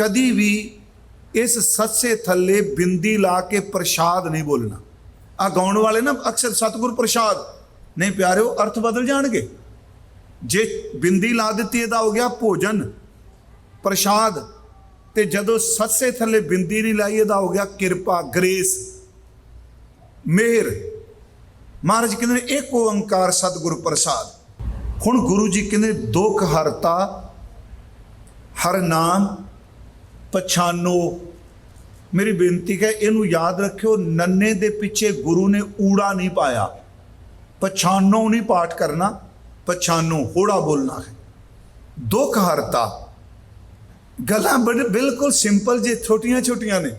ਕਦੀ ਵੀ ਇਸ ਸੱਸੇ ਥੱਲੇ ਬਿੰਦੀ ਲਾ ਕੇ ਪ੍ਰਸ਼ਾਦ ਨਹੀਂ ਬੋਲਣਾ। ਆ ਗਾਉਣ ਵਾਲੇ ਨਾ ਅਕਸਰ ਸਤਿਗੁਰ ਪ੍ਰਸ਼ਾਦ। ਨਹੀਂ ਪਿਆਰਿਓ, ਅਰਥ ਬਦਲ ਜਾਣਗੇ। ਜੇ ਬਿੰਦੀ ਲਾ ਦਿੱਤੀ ਇਹਦਾ ਹੋ ਗਿਆ ਭੋਜਨ, ਪ੍ਰਸ਼ਾਦ। ਤੇ ਜਦੋਂ ਸੱਸੇ ਥੱਲੇ ਬਿੰਦੀ ਨਹੀਂ ਲਾਈ ਇਹਦਾ ਹੋ ਗਿਆ ਕਿਰਪਾ, ਗ੍ਰੇਸ। ਮਿਹਰ। ਮਹਾਰਾਜ ਕਹਿੰਦੇ ਨੇ, ਇੱਕ ਓੰਕਾਰ ਸਤਿਗੁਰ ਪ੍ਰਸਾਦ। ਹੁਣ ਗੁਰੂ ਜੀ ਕਹਿੰਦੇ, ਦੁੱਖ ਹਰਤਾ, ਹਰ ਨਾਮ ਪਛਾਨੋ। ਮੇਰੀ ਬੇਨਤੀ ਹੈ, ਇਹਨੂੰ ਯਾਦ ਰੱਖਿਓ, ਨੰਨੇ ਦੇ ਪਿੱਛੇ ਗੁਰੂ ਨੇ ਊੜਾ ਨਹੀਂ ਪਾਇਆ। ਪਛਾਨੋ ਨਹੀਂ ਪਾਠ ਕਰਨਾ, ਪਛਾਨੋ, ਹੋੜਾ ਬੋਲਣਾ ਹੈ। ਦੁੱਖ ਹਰਤਾ। ਗੱਲਾਂ ਬੜ, ਬਿਲਕੁਲ ਸਿੰਪਲ ਜੇ ਛੋਟੀਆਂ ਛੋਟੀਆਂ ਨੇ।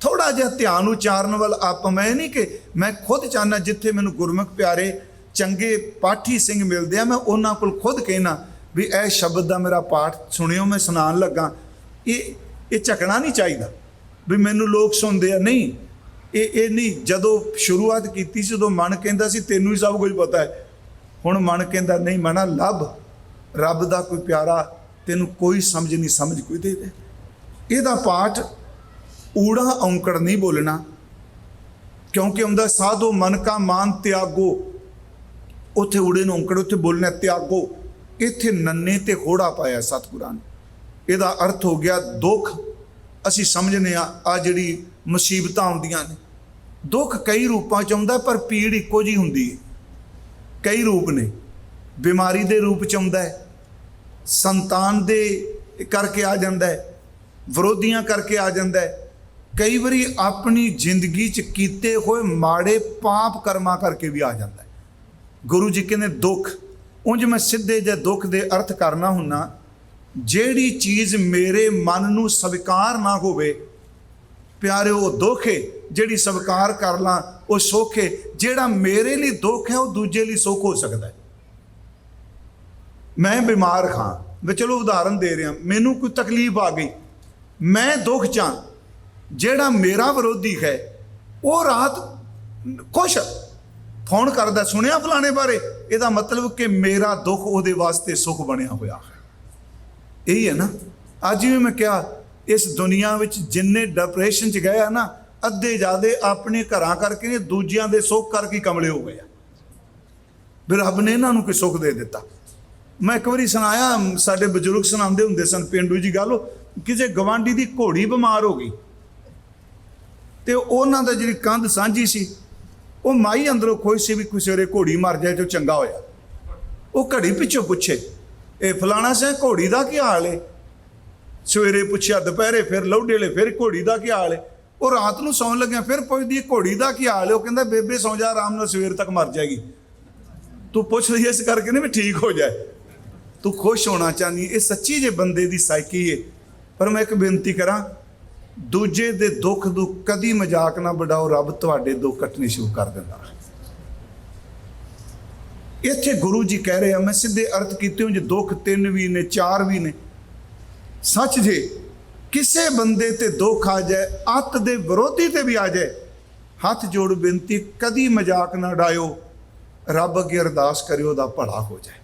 ਥੋੜਾ ਜਿਹਾ ਧਿਆਨ ਉਚਾਰਨ ਵੱਲ ਆਪ ਮੈਂ ਨਹੀਂ ਕਿ ਮੈਂ ਖੁਦ ਚਾਹਨਾ ਜਿੱਥੇ ਮੈਨੂੰ ਗੁਰਮੁਖ ਪਿਆਰੇ, ਚੰਗੇ ਪਾਠੀ ਸਿੰਘ ਮਿਲਦੇ ਆ, ਮੈਂ ਉਹਨਾਂ ਕੋਲ ਖੁਦ ਕਹਿਣਾ ਵੀ ਇਹ ਸ਼ਬਦ ਦਾ ਮੇਰਾ ਪਾਠ ਸੁਣਿਓ, ਮੈਂ ਸੁਣਾਉਣ ਲੱਗਾ। ਇਹ ਇਹ ਝਕਣਾ ਨਹੀਂ ਚਾਹੀਦਾ ਵੀ ਮੈਨੂੰ ਲੋਕ ਸੁਣਦੇ ਆ। ਨਹੀਂ, ਇਹ ਇਹ ਨਹੀਂ, ਜਦੋਂ ਸ਼ੁਰੂਆਤ ਕੀਤੀ ਸੀ ਉਦੋਂ ਮਨ ਕਹਿੰਦਾ ਸੀ, ਤੈਨੂੰ ਹੀ ਸਭ ਕੁਝ ਪਤਾ ਹੈ। ਹੁਣ ਮਨ ਕਹਿੰਦਾ, ਨਹੀਂ ਮਨਾ ਲੱਭ, ਰੱਬ ਦਾ ਕੋਈ ਪਿਆਰਾ ਤੈਨੂੰ ਕੋਈ ਸਮਝ ਨਹੀਂ, ਸਮਝ ਕੋਈ ਦੇ ਦੇ। ਇਹਦਾ ਪਾਠ ਊੜਾ ਔਂਕੜ ਨਹੀਂ ਬੋਲਣਾ, ਕਿਉਂਕਿ ਹੁੰਦਾ, ਸਾਧੋ ਮਨ ਕਾ ਮਾਨ ਤਿਆਗੋ। ਉੱਥੇ ਊੜੇ ਨੂੰ ਔਂਕੜ ਉੱਥੇ ਬੋਲਣਾ ਤਿਆਗੋ। ਇੱਥੇ ਨੰਨੇ ਤੇ ਹੋੜਾ ਪਾਇਆ ਸਤਿਗੁਰਾਂ ਨੇ। ਇਹਦਾ ਅਰਥ ਹੋ ਗਿਆ ਦੁੱਖ। ਅਸੀਂ ਸਮਝਨੇ ਆ ਆ ਜਿਹੜੀ ਮੁਸੀਬਤਾਂ ਆਉਂਦੀਆਂ ਨੇ। ਦੁੱਖ ਕਈ ਰੂਪਾਂ ਚ ਆਉਂਦਾ, ਪਰ ਪੀੜ ਇੱਕੋ ਜੀ ਹੁੰਦੀ ਹੈ। ਕਈ ਰੂਪ ਨੇ। ਬਿਮਾਰੀ ਦੇ ਰੂਪ ਚ ਆਉਂਦਾ ਹੈ। ਸੰਤਾਨ ਦੇ ਕਰਕੇ ਆ ਜਾਂਦਾ ਹੈ। ਵਿਰੋਧੀਆਂ ਕਰਕੇ ਆ ਜਾਂਦਾ ਹੈ। ਕਈ ਵਾਰੀ ਆਪਣੀ ਜ਼ਿੰਦਗੀ ਚ ਕੀਤੇ ਹੋਏ ਮਾੜੇ ਪਾਪ ਕਰਮਾਂ ਕਰਕੇ ਵੀ ਆ ਜਾਂਦਾ ਹੈ। ਗੁਰੂ ਜੀ ਕਹਿੰਦੇ, ਦੁੱਖ। ਉਂਝ ਮੈਂ ਸਿੱਧੇ ਜੇ ਦੁੱਖ ਦੇ ਅਰਥ ਕਰਨਾ ਹੁੰਨਾ। ਜਿਹੜੀ ਚੀਜ਼ ਮੇਰੇ ਮਨ ਨੂੰ ਸਵੀਕਾਰ ਨਾ ਹੋਵੇ, ਪਿਆਰੇ, ਉਹ ਦੁੱਖ ਹੈ ਜਿਹੜੀ ਸਵੀਕਾਰ ਕਰ ਲਾਂ, ਉਹ ਸੁੱਖ ਹੈ ਜਿਹੜਾ ਮੇਰੇ ਲਈ ਦੁੱਖ ਹੈ, ਉਹ ਦੂਜੇ ਲਈ ਸੁੱਖ ਹੋ ਸਕਦਾ ਹੈ ਮੈਂ ਬਿਮਾਰ ਖਾਂ ਮੈਂ ਚਲੋ ਉਦਾਹਰਨ ਦੇ ਰਿਹਾ। ਮੈਨੂੰ ਕੋਈ ਤਕਲੀਫ ਆ ਗਈ। ਮੈਂ ਦੁੱਖ ਚਾਂ ਜਿਹੜਾ ਮੇਰਾ ਵਿਰੋਧੀ ਹੈ, ਉਹ ਰਾਤ ਕੁਛ ਫੋਨ ਕਰਦਾ, ਸੁਣਿਆ ਫਲਾਣੇ ਬਾਰੇ? ਇਹਦਾ ਮਤਲਬ ਕਿ ਮੇਰਾ ਦੁੱਖ ਉਹਦੇ ਵਾਸਤੇ ਸੁੱਖ ਬਣਿਆ ਹੋਇਆ ਹੈ। ਇਹੀ ਹੈ ਨਾ। ਅੱਜ ਵੀ ਮੈਂ ਕਿਹਾ, ਇਸ ਦੁਨੀਆ ਵਿੱਚ ਜਿੰਨੇ ਡਿਪਰੈਸ਼ਨ ਚ ਗਏ ਆ ਨਾ, ਅੱਧੇ ਜਿਆਦੇ ਆਪਣੇ ਘਰਾਂ ਕਰਕੇ ਨੇ ਦੂਜਿਆਂ ਦੇ ਸੁੱਖ ਕਰਕੇ ਕਮਲੇ ਹੋ ਗਏ ਆ। ਵੀ ਰੱਬ ਨੇ ਇਹਨਾਂ ਨੂੰ ਕੋਈ ਸੁੱਖ ਦੇ ਦਿੱਤਾ। ਮੈਂ ਇੱਕ ਵਾਰੀ ਸੁਣਾਇਆ, ਸਾਡੇ ਬਜ਼ੁਰਗ ਸੁਣਾਉਂਦੇ ਹੁੰਦੇ ਸਨ, ਪਿੰਡੂ ਜੀ ਗੱਲ ਉਹ ਕਿਸੇ ਗਵਾਂਢੀ ਦੀ ਘੋੜੀ ਬਿਮਾਰ ਹੋ ਗਈ। ਤੇ ਉਹਨਾਂ ਦਾ ਜਿਹੜੀ ਕੰਧ ਸਾਂਝੀ ਸੀ, ਉਹ ਮਾਈ ਅੰਦਰੋਂ ਖੁਸ਼ ਸੀ ਵੀ ਕਿਸੇ ਸਵੇਰੇ ਘੋੜੀ ਮਰ ਜਾਏ ਤੇ ਚੰਗਾ ਹੋਇਆ। ਉਹ ਘੜੀ ਪਿੱਛੋਂ ਪੁੱਛੇ ਇਹ ਫਲਾਣਾ ਸੇ ਘੋੜੀ ਦਾ ਕੀ ਹਾਲ ਏ? ਸਵੇਰੇ ਪੁੱਛਿਆ, ਦੁਪਹਿਰੇ ਫਿਰ ਲੌਡੇਲੇ ਫਿਰ ਘੋੜੀ ਦਾ ਕੀ ਹਾਲ ਏ? ਉਹ ਰਾਤ ਨੂੰ ਸੌਣ ਲੱਗਿਆ, ਫਿਰ ਪੁੱਛਦੀ, ਘੋੜੀ ਦਾ ਕੀ ਹਾਲ ਏ? ਉਹ ਕਹਿੰਦਾ, ਬੇਬੇ ਸੌਂ ਜਾ, ਆਰਾਮ ਨਾਲ ਸਵੇਰ ਤੱਕ ਮਰ ਜਾਏਗੀ। ਤੂੰ ਪੁੱਛ ਲਈ ਇਸ ਕਰਕੇ ਨਹੀਂ ਵੀ ਠੀਕ ਹੋ ਜਾਏ। ਤੂੰ ਖੁਸ਼ ਹੋਣਾ ਚਾਹਨੀ, ਇਹ ਸੱਚੀ ਜੇ ਬੰਦੇ ਦੀ ਸਾਈਕੀ ਏ। ਪਰ ਮੈਂ ਇੱਕ ਬੇਨਤੀ ਕਰਾਂ, ਦੂਜੇ ਦੇ ਦੁੱਖ ਨੂੰ ਕਦੀ ਮਜ਼ਾਕ ਨਾ ਬਣਾਓ ਰੱਬ ਤੁਹਾਡੇ ਦੁੱਖ ਕੱਟਣੇ ਸ਼ੁਰੂ ਕਰ ਦਿੰਦਾ। ਇੱਥੇ ਗੁਰੂ ਜੀ ਕਹਿ ਰਹੇ ਆ, ਮੈਂ ਸਿੱਧੇ ਅਰਥ ਕੀਤੇ ਹੋ ਜੇ ਦੁੱਖ ਤਿੰਨ ਵੀ ਨੇ, ਚਾਰ ਵੀ ਨੇ। ਸੱਚ ਜੇ ਕਿਸੇ ਬੰਦੇ ਤੇ ਦੁੱਖ ਆ ਜਾਏ, ਅੱਤ ਦੇ ਵਿਰੋਧੀ ਤੇ ਵੀ ਆ ਜਾਏ, ਹੱਥ ਜੋੜ ਬੇਨਤੀ, ਕਦੀ ਮਜ਼ਾਕ ਨਾ ਡਾਇਓ ਰੱਬ ਅੱਗੇ ਅਰਦਾਸ ਕਰਿਓ ਦਾ ਭਲਾ ਹੋ ਜਾਏ।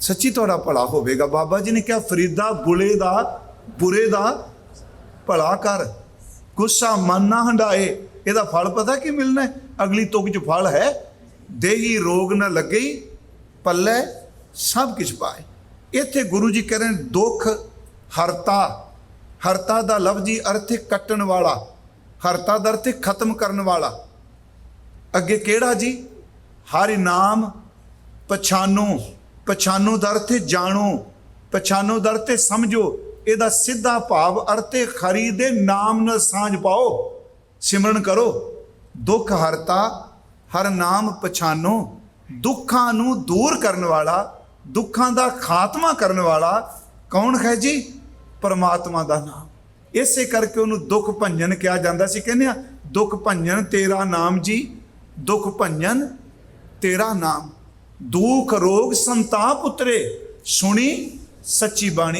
ਸੱਚੀ ਤੁਹਾਡਾ ਭਲਾ ਹੋਵੇਗਾ। ਬਾਬਾ ਜੀ ਨੇ ਕਿਹਾ, ਫਰੀਦਾ ਬੁਲੇ ਦਾ, ਬੁਰੇ ਦਾ ਭਲਾ ਕਰ। ਗੁੱਸਾ ਮਨ ਨਾ ਹੰਡਾਏ, ਇਹਦਾ ਫਲ ਪਤਾ ਕੀ ਮਿਲਣਾ ਅਗਲੀ ਤੁਕ ਚ ਫਲ ਹੈ? ਦੇਹੀ ਰੋਗ ਨਾ ਲੱਗੇ ਪੱਲੇ ਸਭ ਕੁਝ ਪਾਏ। ਇੱਥੇ ਗੁਰੂ ਜੀ ਕਹਿੰਦੇ ਨੇ, ਦੁੱਖ ਹਰਤਾ। ਹਰਤਾ ਦਾ ਲਫ਼ਜ਼ੀ ਅਰਥ ਕੱਟਣ ਵਾਲਾ। ਹਰਤਾ ਦਾ ਅਰਥ ਖਤਮ ਕਰਨ ਵਾਲਾ। ਅੱਗੇ ਕਿਹੜਾ ਜੀ? ਹਰਿ ਨਾਮ ਪਛਾਨੋ। ਪਛਾਨੋ ਦਾ ਅਰਥ ਜਾਣੋ। ਪਛਾਨੋ ਦਾ ਅਰਥ ਸਮਝੋ। ਇਹਦਾ ਸਿੱਧਾ ਭਾਵ ਅਰਥੇ ਖਰੀ ਦੇ ਨਾਮ ਨਾਲ ਸਾਂਝ ਪਾਓ। ਸਿਮਰਨ ਕਰੋ। ਦੁੱਖ ਹਰਤਾ ਹਰ ਨਾਮ ਪਛਾਨੋ, ਦੁੱਖਾਂ ਨੂੰ ਦੂਰ ਕਰਨ ਵਾਲਾ, ਦੁੱਖਾਂ ਦਾ ਖਾਤਮਾ ਕਰਨ ਵਾਲਾ ਕੌਣ ਹੈ ਜੀ? ਪਰਮਾਤਮਾ ਦਾ ਨਾਮ। ਇਸੇ ਕਰਕੇ ਉਹਨੂੰ ਦੁੱਖ ਭੰਜਨ ਕਿਹਾ ਜਾਂਦਾ ਸੀ, ਕਹਿੰਦੇ ਆ, ਦੁੱਖ ਭੰਜਨ ਤੇਰਾ ਨਾਮ ਜੀ, ਦੁੱਖ ਭੰਜਨ ਤੇਰਾ ਨਾਮ। ਦੁੱਖ ਰੋਗ ਸੰਤਾਪ ਉਤਰੇ, ਸੁਣੀ ਸੱਚੀ ਬਾਣੀ।